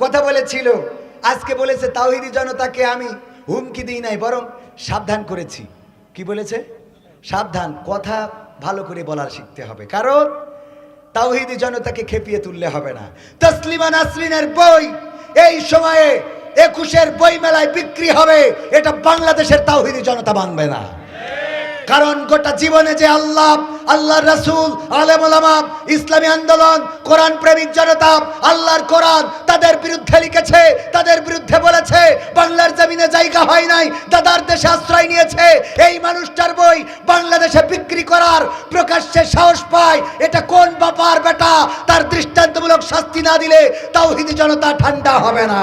কথা বলেছিল। আজকে বলেছে, তাওহিদি জনতাকে আমি হুমকি দিই নাই, বরং সাবধান করেছি। কি বলেছে? সাবধান, কথা ভালো করে বলার শিখতে হবে। কারণ তাওহিদি জনতাকে খেপিয়ে তুললে হবে না। তসলিমা নাসরিনের বই এই সময়ে একুশের বই মেলায় বিক্রি হবে। এটা বাংলাদেশের তাওহিদি জনতা মানবে না। কারণ গোটা জীবনে যে আল্লাহ আল্লাহ রসুল, আলেম ইসলামী আন্দোলন, কোরআন প্রেমিক জনতা, আল্লাহর কোরআন তাদের বিরুদ্ধে লিখেছে, তাদের বিরুদ্ধে বলেছে, বাংলার জমিনে জায়গা হয় নাই, দাদার দেশে আশ্রয় নিয়েছে, এই মানুষটার বই বাংলাদেশে বিক্রি করার প্রকাশ্যে সাহস পায়, এটা কোন বাবার বেটা? তার দৃষ্টান্তমূলক শাস্তি না দিলে তাওহিদি জনতা ঠান্ডা হবে না।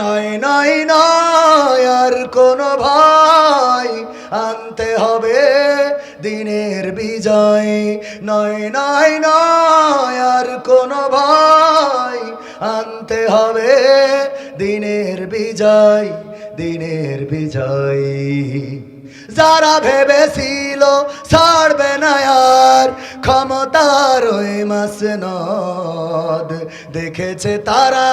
নয় নয় নয়, আর কোনো ভয় আনতে হবে দিনের বিজয়। নয় নয় নয়, আর কোনো ভয় আনতে হবে দিনের বিজয় দিনের বিজয়। যারা ভেবেছিল ছাড়বে না আর ক্ষমতার ওই মাসনদ দেখেছে তারা।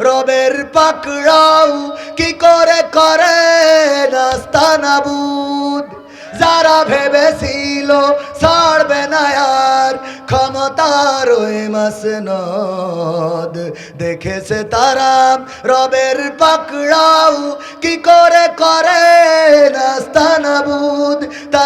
রবের পাকড়াও কি করে করে? রাস্তা নাবুদ। যারা ভেবেছিল ছাড়বে না আর ক্ষমতার ওই মাসনদ। দেখেছে তারা রবের পাকড়াও কি করে করে? রাস্তা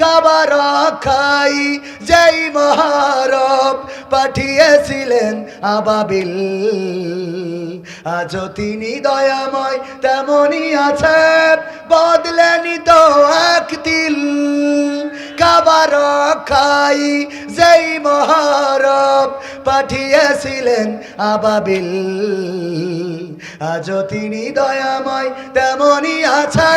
কাবার খাই যেই মহারব পাঠিয়েছিলেন আবাবিল। আজও তিনি দয়াময় তেমনই আছে, বদলেনি তো এক তিল। কাবার খাই যেই মহারব পাঠিয়েছিলেন আবাবিল। আজও তিনি দয়াময় তেমনই আছে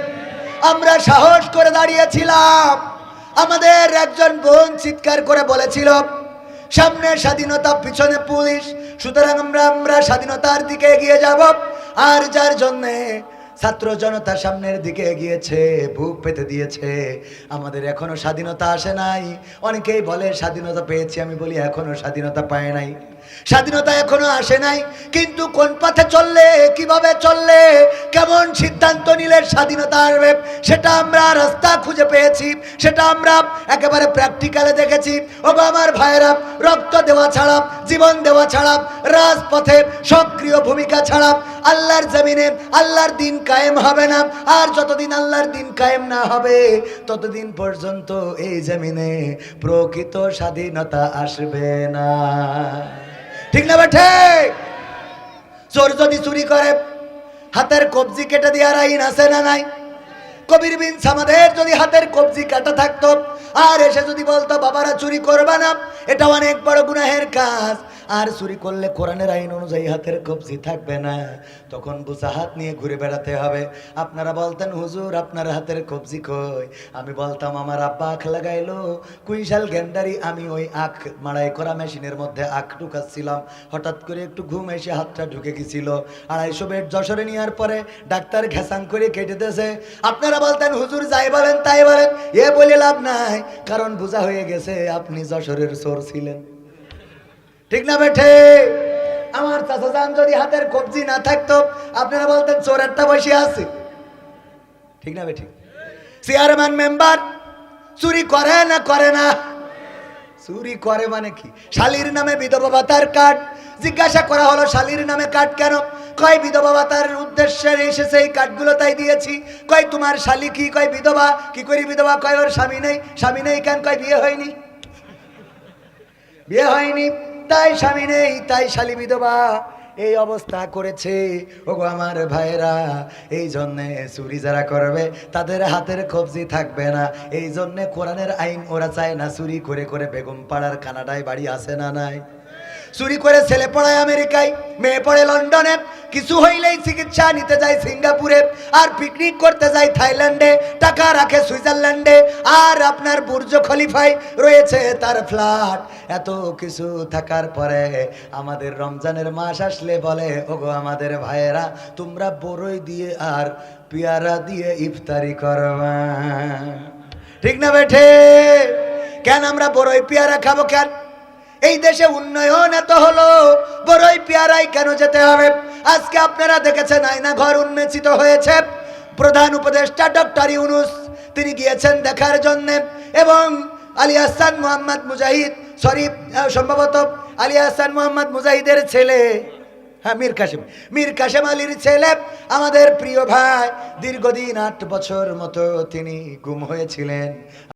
আমরা সাহস করে দাঁড়িয়েছিলাম। আমাদের একজন বোন চিৎকার করে বলেছিল, সামনে স্বাধীনতা, পিছনে পুলিশ, সুতরাং আমরা আমরা স্বাধীনতার দিকে এগিয়ে যাব। আর যার জন্যে ছাত্র জনতা সামনের দিকে এগিয়েছে বুক পেতে দিয়েছে। আমাদের এখনও স্বাধীনতা আসে নাই। অনেকেই বলে, স্বাধীনতা পেয়েছি আমি বলি, এখনও স্বাধীনতা পায় নাই। স্বাধীনতা এখনও আসে নাই, কিন্তু কোন পথে চললে, কীভাবে চললে, কেমন সিদ্ধান্ত নিলে স্বাধীনতা আসবে, সেটা আমরা রাস্তা খুঁজে পেয়েছি, সেটা আমরা একেবারে প্র্যাকটিক্যালে দেখেছি। ও আমার ভাইয়েরা, রক্ত দেওয়া ছাড়া, জীবন দেওয়া ছাড়া, রাজপথে সক্রিয় ভূমিকা ছাড়া আল্লাহর জমিনে আল্লাহর দিন কায়েম হবে না। আর যতদিন আল্লাহর দিন কায়েম না হবে, ততদিন পর্যন্ত এই জমিনে প্রকৃত স্বাধীনতা আসবে না। ঠিক না বেঠে চোর যদি চুরি করে, হাতের কবজি কেটে দেওয়ার আইন আছে না নাই? কবির বিন সামাদের যদি হাতের কবজি কাটা থাকতো, আর এসে যদি বলতো, বাবারা, চুরি করবা না, এটা অনেক বড় গুনাহের কাজ। আর চুরি করলে কোরআনের আইন অনুযায়ী হাতের কবজি থাকবে না। তখন বুঝা হাত নিয়ে ঘুরে বেড়াতে হবে। আপনারা বলতেন, হুজুর, আপনার হাতের কবজি কই? আমি বলতাম, আমার আব্বা আখ লাগাইলো। কুইশাল গেন্ডারি, আমি ওই আখ, মাড়াই করা মেশিনের মধ্যে আখ ঢুকাচ্ছিলাম। হঠাৎ করে একটু ঘুম এসে হাতটা ঢুকে গেছিল। আড়াইশো বেড যশোরে নেওয়ার পরে ডাক্তার ঘেসাং করে কেটে দিয়েছে। আপনারা বলতেন, হুজুর, যাই বলেন, তাই বলেন। এ বলে লাভ নাই, কারণ বোঝা হয়ে গেছে, আপনি যশোরের সোর ছিলেন। ঠিক না বেঠে? আমার চাচা যান যদি হাতের কবজি না থাকতো, আপনারা বলতেন চোর একটা বসে আছে। ঠিক না বেঠি? চেয়ারম্যান মেম্বার চুরি করে না করে না? চুরি করে মানে কি? শালির নামে বিধবা ভাতার কার্ড। জিজ্ঞাসা করা হলো, শালির নামে কার্ড কেন? কয়, বিধবা ভাতার উদ্দেশ্যে এসেছে, এই কার্ডগুলো তাই দিয়েছি। কয়, তোমার শালি কি? কয়, বিধবা? কি করি বিধবা? কয়, ওর স্বামী নেই? স্বামী নেই কেন? কয়, বিয়ে হয়নি? বিয়ে হয়নি। তাই স্বামী নেই, তাই শালী বিধবা। এই অবস্থা করেছে। ওগো আমার ভাইরা এই জন্যে চুরি যারা করবে, তাদের হাতের কবজি থাকবে না। এই জন্যে কোরআনের আইন ওরা চায় না চুরি করে করে বেগম পাড়ার কানাডায় বাড়ি আসে না নাই। চুরি করে ছেলে পড়ায় আমেরিকায়, মেয়ে পড়ে লন্ডনে কিছু হইলেই চিকিৎসা নিতে যায় সিঙ্গাপুরে, আর পিকনিক করতে যায় থাইল্যান্ডে, টাকা রাখে সুইজারল্যান্ডে, আর আপনার বুর্জ খলিফায় রয়েছে তার ফ্ল্যাট এত কিছু থাকার পরে আমাদের রমজানের মাস আসলে বলে, ওগো আমাদের ভাইয়েরা, তোমরা বড়ই দিয়ে আর পেয়ারা দিয়ে ইফতারি করবা ঠিক না বেঠে? কেন আমরা বড়ই পেয়ারা খাব কেন? এই দেশে উন্নয়ন এত হলো, বড়ই পেয়ারাই কেন যেতে হবে? আজকে আপনারা দেখেছেন আয়না ঘর উন্মেচিত হয়েছে। প্রধান উপদেষ্টা ডক্টর ইউনুস, তিনি গিয়েছেন দেখার জন্য এবং আলী হাসান মোহাম্মদ মুজাহিদ, সরি সম্ভবত আলী হাসান মোহাম্মদ মুজাহিদের ছেলে। হ্যাঁ মীর কাশেম। মীর কাশেম আলীর ছেলে, আমাদের প্রিয় ভাই, দীর্ঘদিন আট বছর মতো তিনি গুম হয়েছিলেন।